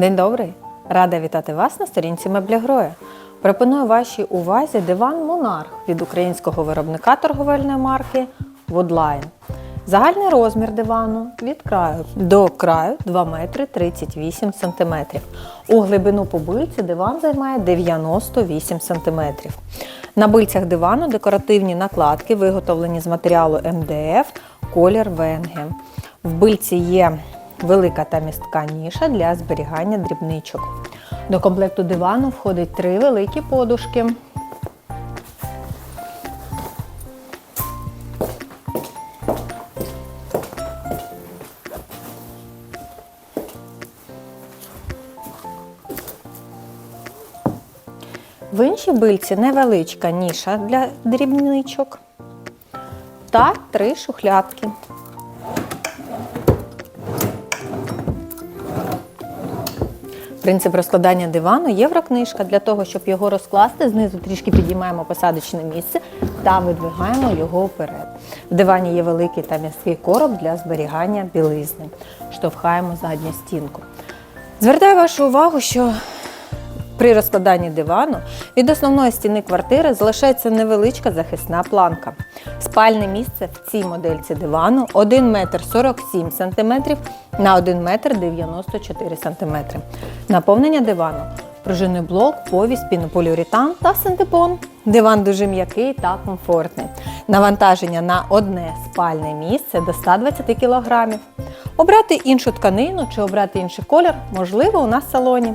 День добрий! Рада вітати вас на сторінці Мебля Гроя. Пропоную вашій увазі диван Монарх від українського виробника торговельної марки Woodline. Загальний розмір дивану від краю до краю 2 метри 38 см. У глибину по бильці диван займає 98 см. На бильцях дивану декоративні накладки, виготовлені з матеріалу МДФ, колір Венге. В бильці є велика та містка ніша для зберігання дрібничок. До комплекту дивану входить три великі подушки. В іншій бильці невеличка ніша для дрібничок та три шухлядки. Принцип розкладання дивану єврокнижка. Для того, щоб його розкласти, знизу трішки підіймаємо посадочне місце та видвигаємо його вперед. В дивані є великий та м'язкий короб для зберігання білизни. Штовхаємо задню стінку. Звертаю вашу увагу, що при розкладанні дивану від основної стіни квартири залишається невеличка захисна планка. Спальне місце в цій модельці дивану 1 метр 47 см на 1 метр 94 см. Наповнення дивану пружинний блок, повість, пінополіуретан та синтепон. Диван дуже м'який та комфортний. Навантаження на одне спальне місце до 120 кг. Обрати іншу тканину чи обрати інший колір можливо у нас в салоні.